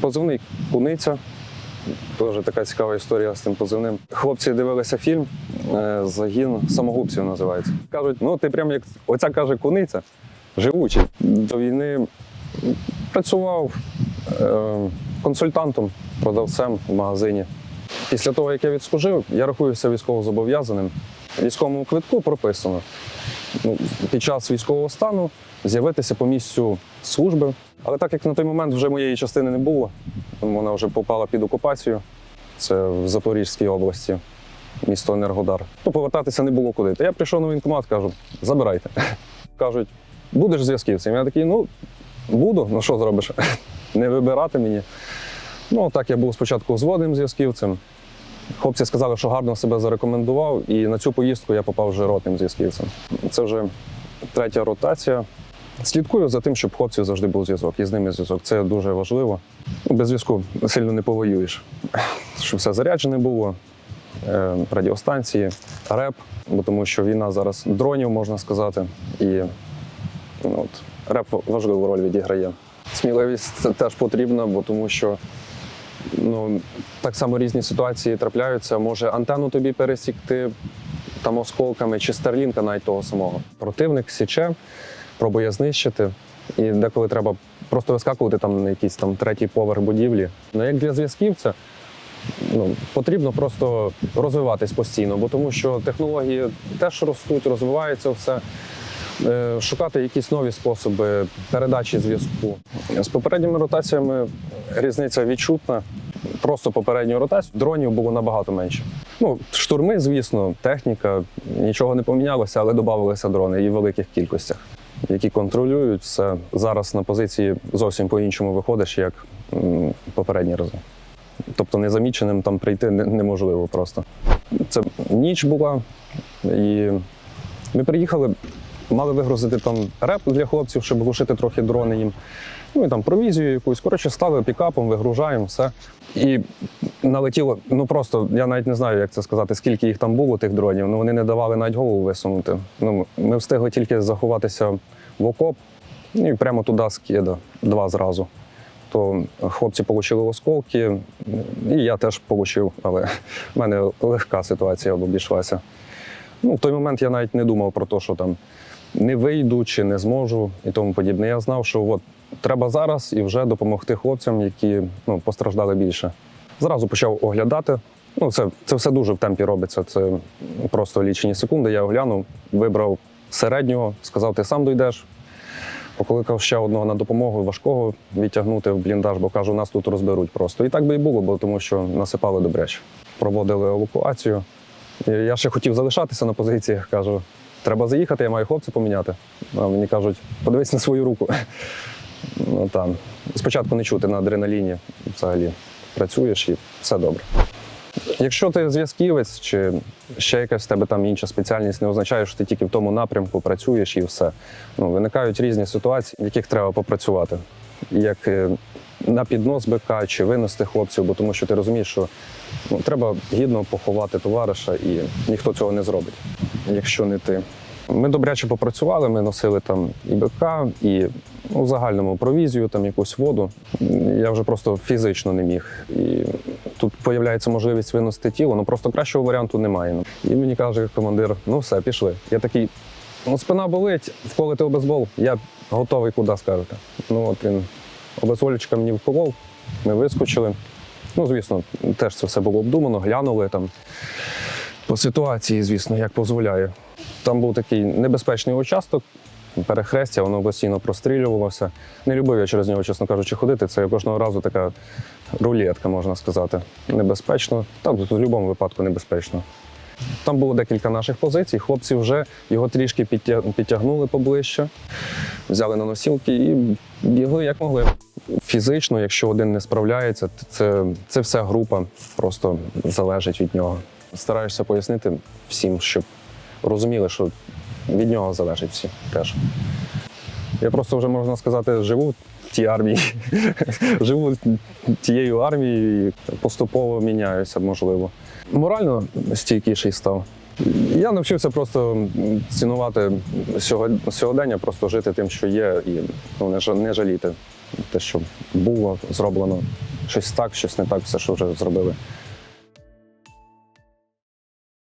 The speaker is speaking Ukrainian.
Позивний куниця. Теж така цікава історія з тим позивним. Хлопці дивилися фільм е, Загін самогубців називається. Кажуть, ну ти прям як оця каже куниця, живучий. До війни працював е, консультантом, продавцем в магазині. Після того, як я відслужив, я рахуюся військовозобов'язаним. Військовому квитку прописано ну, під час військового стану з'явитися по місцю служби. Але так як на той момент вже моєї частини не було, вона вже попала під окупацію. Це в Запорізькій області, місто Енергодар. То повертатися не було куди. То я прийшов на воєнкомат, кажу, забирайте. Кажуть, будеш зв'язківцем? Я такий, ну буду, ну що зробиш? Не вибирати мені. Ну, так я був спочатку взводним зв'язківцем. Хлопці сказали, що гарно себе зарекомендував, і на цю поїздку я попав вже ротним зв'язківцем. Це вже третя ротація. Слідкую за тим, щоб хлопців завжди був зв'язок. І з ними зв'язок. Це дуже важливо. Без зв'язку сильно не повоюєш. Щоб все заряджене було, е, радіостанції, реп, бо тому що війна зараз дронів, можна сказати. І ну, от, реп важливу роль відіграє. Сміливість теж потрібна, бо тому що ну, так само різні ситуації трапляються. Може антенну тобі пересікти там осколками чи старлінка навіть того самого. Противник січе, пробує знищити, і деколи треба просто вискакувати там на якийсь там третій поверх будівлі. Ну як для зв'язківця. Ну, потрібно просто розвиватись постійно, бо тому що технології теж ростуть, розвивається все. Е, Шукати якісь нові способи передачі зв'язку. З попередніми ротаціями різниця відчутна. Просто попередню ротацію дронів було набагато менше. Ну, штурми, звісно, техніка, нічого не помінялося, але додавалися дрони і в великих кількостях, які контролюють все. Зараз на позиції зовсім по-іншому виходиш, як попередні рази. Тобто незаміченим там прийти неможливо просто. Це ніч була, і ми приїхали, мали вигрузити там реп для хлопців, щоб глушити трохи дрони їм. Ну і там провізію якусь. Коротше, стали пікапом, вигружаємо все. І налетіло, ну просто я навіть не знаю, як це сказати, скільки їх там було, тих дронів. Ну вони не давали навіть голову висунути. Ну, ми встигли тільки заховатися в окоп, і прямо туди скида, два зразу. То хлопці отримали осколки, і я теж отримав, але в мене легка ситуація обійшлася. Ну, в той момент я навіть не думав про те, що там не вийду чи не зможу і тому подібне. Я знав, що от треба зараз і вже допомогти хлопцям, які ну, постраждали більше. Зразу почав оглядати. Ну, це, це все дуже в темпі робиться. Це просто лічені секунди. Я оглянув, вибрав середнього, сказав, ти сам дійдеш. Покликав ще одного на допомогу важкого відтягнути в бліндаж, бо кажу, нас тут розберуть просто. І так би і було, бо тому що насипали добряче. Проводили евакуацію. Я ще хотів залишатися на позиціях. Кажу, треба заїхати, я маю хлопця поміняти. А мені кажуть, подивись на свою руку. Ну, там. Спочатку не чути на адреналіні взагалі. Працюєш і все добре. Якщо ти зв'язківець чи ще якась в тебе там інша спеціальність, не означає, що ти тільки в тому напрямку працюєш і все. Ну, виникають різні ситуації, в яких треба попрацювати. Як е, на піднос БК чи винести хлопців, бо тому що ти розумієш, що ну, треба гідно поховати товариша, і ніхто цього не зробить, якщо не ти. Ми добряче попрацювали, ми носили там і БК, і ну, в загальному провізію, там якусь воду. Я вже просто фізично не міг. І тут з'являється можливість виносити тіло, ну просто кращого варіанту немає. І мені каже командир: ну все, пішли. Я такий, ну спина болить, вколити обезбол, я готовий куди скажете. Ну от він обезболічка мені вколов, ми вискочили. Ну, звісно, теж це все було обдумано, глянули там по ситуації, звісно, як дозволяє. Там був такий небезпечний участок, перехрестя, воно постійно прострілювалося. Не любив я через нього, чесно кажучи, ходити. Це кожного разу така рулетка, можна сказати. Небезпечно. Тут в будь-якому випадку небезпечно. Там було декілька наших позицій. Хлопці вже його трішки підтягнули поближче, взяли на носілки і бігли як могли. Фізично, якщо один не справляється, це, це вся група просто залежить від нього. Стараєшся пояснити всім, щоб розуміли, що від нього залежить всі теж. Я просто вже можна сказати, живу в тій армії, живу тією армією і поступово міняюся, можливо. Морально стійкіший став. Я навчився просто цінувати сьогодення, просто жити тим, що є, і ну, не жаліти те, що було зроблено. щось так, щось не так, все, що вже зробили